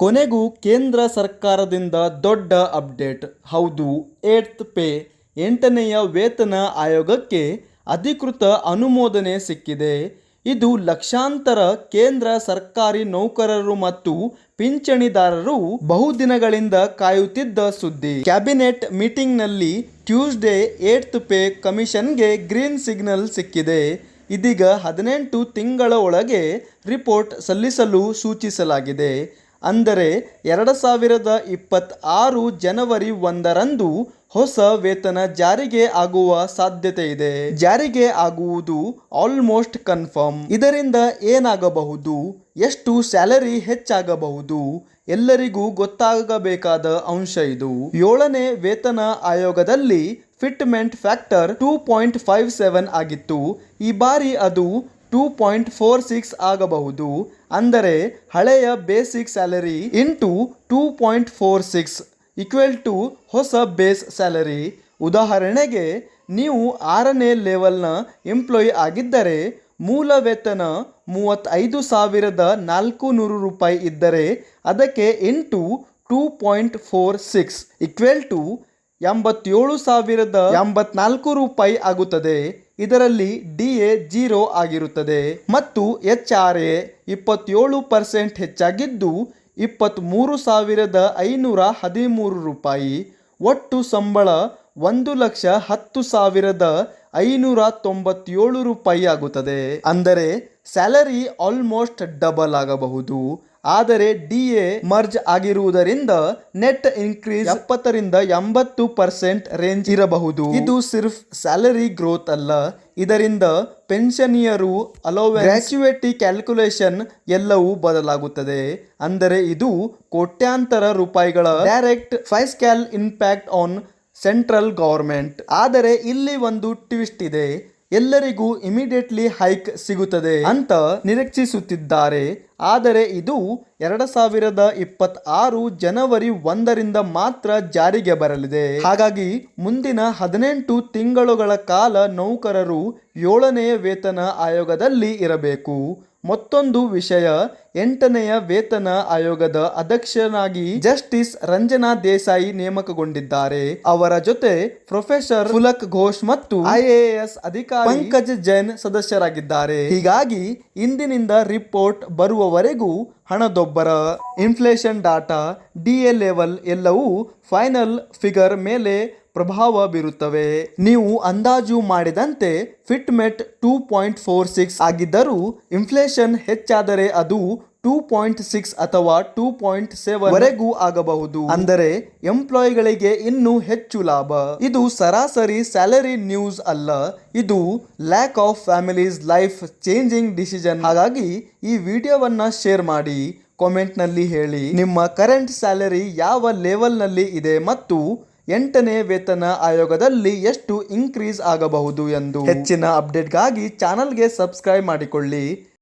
ಕೊನೆಗೂ ಕೇಂದ್ರ ಸರ್ಕಾರದಿಂದ ದೊಡ್ಡ ಅಪ್ಡೇಟ್. ಹೌದು ಏಟ್ತ್ ಪೇ ಎಂಟನೆಯ ವೇತನ ಆಯೋಗಕ್ಕೆ ಅಧಿಕೃತ ಅನುಮೋದನೆ ಸಿಕ್ಕಿದೆ. ಇದು ಲಕ್ಷಾಂತರ ಕೇಂದ್ರ ಸರ್ಕಾರಿ ನೌಕರರು ಮತ್ತು ಪಿಂಚಣಿದಾರರು ಬಹುದಿನಗಳಿಂದ ಕಾಯುತ್ತಿದ್ದ ಸುದ್ದಿ. ಕ್ಯಾಬಿನೆಟ್ ಮೀಟಿಂಗ್ನಲ್ಲಿ ಟ್ಯೂಸ್ಡೇ ಏಟ್ತ್ ಪೇ ಕಮಿಷನ್ಗೆ ಗ್ರೀನ್ ಸಿಗ್ನಲ್ ಸಿಕ್ಕಿದೆ. ಇದೀಗ ಹದಿನೆಂಟು ತಿಂಗಳ ಒಳಗೆ ರಿಪೋರ್ಟ್ ಸಲ್ಲಿಸಲು ಸೂಚಿಸಲಾಗಿದೆ. ಅಂದರೆ ಎರಡು ಸಾವಿರದ ಇಪ್ಪತ್ತಾರು ಜನವರಿ ಒಂದರಂದು ಹೊಸ ವೇತನ ಜಾರಿಗೆ ಆಗುವ ಸಾಧ್ಯತೆ ಇದೆ. ಜಾರಿಗೆ ಆಗುವುದು ಆಲ್ಮೋಸ್ಟ್ ಕನ್ಫರ್ಮ್ ಇದರಿಂದ ಏನಾಗಬಹುದು? ಎಷ್ಟು ಸ್ಯಾಲರಿ ಹೆಚ್ಚಾಗಬಹುದು? ಎಲ್ಲರಿಗೂ ಗೊತ್ತಾಗಬೇಕಾದ ಅಂಶ ಇದು. ಏಳನೇ ವೇತನ ಆಯೋಗದಲ್ಲಿ fitment factor two point five seven ಆಗಿತ್ತು. ಈ ಬಾರಿ ಅದು ಟೂ ಪಾಯಿಂಟ್ ಫೋರ್ ಸಿಕ್ಸ್ ಆಗಬಹುದು. ಅಂದರೆ ಹಳೆಯ basic salary into two point four six equal to ಹೊಸ ಬೇಸ್ ಸ್ಯಾಲರಿ ಉದಾಹರಣೆಗೆ, ನೀವು ಆರನೇ ಲೆವೆಲ್ನ ಎಂಪ್ಲಾಯಿ ಆಗಿದ್ದರೆ, ಮೂಲ ವೇತನ ಮೂವತ್ತೈದು ಸಾವಿರದ ನಾಲ್ಕು ನೂರು ರೂಪಾಯಿ ಇದ್ದರೆ, ಅದಕ್ಕೆ into two point four six equal to ಎಂಬತ್ತೇಳು ಸಾವಿರದ ಎಂಬತ್ನಾಲ್ಕು ರೂಪಾಯಿ ಆಗುತ್ತದೆ. ಇದರಲ್ಲಿ ಡಿ ಎ ಜೀರೋ ಆಗಿರುತ್ತದೆ ಮತ್ತು ಎಚ್ ಆರ್ ಎ ಇಪ್ಪತ್ತೇಳು ಪರ್ಸೆಂಟ್ ಹೆಚ್ಚಾಗಿದ್ದು ಇಪ್ಪತ್ತ್ಮೂರು ಸಾವಿರದ ಐನೂರ ಹದಿಮೂರು ರೂಪಾಯಿ. ಒಟ್ಟು ಸಂಬಳ ಒಂದು ಲಕ್ಷ ಹತ್ತು ಸಾವಿರದ ಐನೂರ ತೊಂಬತ್ತೇಳು ರೂಪಾಯಿ ಆಗುತ್ತದೆ. ಅಂದರೆ ಸ್ಯಾಲರಿ ಆಲ್ಮೋಸ್ಟ್ ಡಬಲ್ ಆಗಬಹುದು. ಆದರೆ ಡಿ ಎ ಮರ್ಜ್ ಆಗಿರುವುದರಿಂದ ನೆಟ್ ಇನ್ಕ್ರೀಸ್ ಎಪ್ಪತ್ತರಿಂದ ಎಂಬತ್ತು ಪರ್ಸೆಂಟ್ ರೇಂಜ್ ಇರಬಹುದು. ಇದು ಸಿರ್ಫ್ ಸ್ಯಾಲರಿ ಗ್ರೋತ್ ಅಲ್ಲ. ಇದರಿಂದ ಪೆನ್ಷನಿಯರು ಅಲೋವೆ ಗ್ರ್ಯಾಚುಯೇಟಿ ಕ್ಯಾಲ್ಕುಲೇಷನ್ ಎಲ್ಲವೂ ಬದಲಾಗುತ್ತದೆ. ಅಂದರೆ ಇದು ಕೋಟ್ಯಾಂತರ ರೂಪಾಯಿಗಳ direct fiscal impact on central government. ಆದರೆ ಇಲ್ಲಿ ಒಂದು ಟ್ವಿಸ್ಟ್ ಇದೆ. ಎಲ್ಲರಿಗೂ ಇಮಿಡಿಯೇಟ್ಲಿ ಹೈಕ್ ಸಿಗುತ್ತದೆ ಅಂತ ನಿರೀಕ್ಷಿಸುತ್ತಿದ್ದಾರೆ. ಆದರೆ ಇದು ಎರಡು ಸಾವಿರದ ಇಪ್ಪತ್ತಾರು ಜನವರಿ ಒಂದರಿಂದ ಮಾತ್ರ ಜಾರಿಗೆ ಬರಲಿದೆ. ಹಾಗಾಗಿ ಮುಂದಿನ ಹದಿನೆಂಟು ತಿಂಗಳುಗಳ ಕಾಲ ನೌಕರರು ಏಳನೆಯ ವೇತನ ಆಯೋಗದಲ್ಲಿ ಇರಬೇಕು. ಮತ್ತೊಂದು ವಿಷಯ, ಎಂಟನೆಯ ವೇತನ ಆಯೋಗದ ಅಧ್ಯಕ್ಷನಾಗಿ ಜಸ್ಟಿಸ್ ರಂಜನಾ ದೇಸಾಯಿ ನೇಮಕಗೊಂಡಿದ್ದಾರೆ. ಅವರ ಜೊತೆ ಪ್ರೊಫೆಸರ್ ಪುಲಕ್ ಘೋಷ್ ಮತ್ತು ಐಎಎಸ್ ಅಧಿಕಾರಿ ಪಂಕಜ್ ಜೈನ್ ಸದಸ್ಯರಾಗಿದ್ದಾರೆ. ಹೀಗಾಗಿ ಇಂದಿನಿಂದ ರಿಪೋರ್ಟ್ ಬರುವವರೆಗೂ ಹಣದೊಬ್ಬರ. Inflation data, D A level ಎಲ್ಲವೂ ಫೈನಲ್ ಫಿಗರ್ ಮೇಲೆ ಪ್ರಭಾವ ಬೀರುತ್ತವೆ. ನೀವು ಅಂದಾಜು ಮಾಡಿದಂತೆ fitment two point four six ಆಗಿದ್ದರೂ ಇನ್ಫ್ಲೇಷನ್ ಹೆಚ್ಚಾದರೆ ಅದು ಟೂ ಪಾಯಿಂಟ್ ಸಿಕ್ಸ್ ಅಥವಾ ಟೂ ಪಾಯಿಂಟ್ ಸೆವೆನ್ ವರೆಗೂ ಆಗಬಹುದು. ಅಂದರೆ ಎಂಪ್ಲಾಯಿಗಳಿಗೆ ಇನ್ನೂ ಹೆಚ್ಚು ಲಾಭ. ಇದು ಸರಾಸರಿ ಸ್ಯಾಲರಿ ನ್ಯೂಸ್ ಅಲ್ಲ. ಇದು lakh of families life changing decision. ಹಾಗಾಗಿ ಈ ವಿಡಿಯೋವನ್ನ ಶೇರ್ ಮಾಡಿ, ಕಾಮೆಂಟ್ನಲ್ಲಿ ಹೇಳಿ. ನಿಮ್ಮ ಕರೆಂಟ್ ಸ್ಯಾಲರಿ ಯಾವ ಲೆವೆಲ್ನಲ್ಲಿ ಇದೆ ಮತ್ತು ಎಂಟನೇ ವೇತನ ಆಯೋಗದಲ್ಲಿ ಎಷ್ಟು ಇನ್ಕ್ರೀಸ್ ಆಗಬಹುದು ಎಂದು. ಹೆಚ್ಚಿನ ಅಪ್ಡೇಟ್ಗಾಗಿ ಚಾನಲ್ಗೆ ಸಬ್ಸ್ಕ್ರೈಬ್ ಮಾಡಿಕೊಳ್ಳಿ.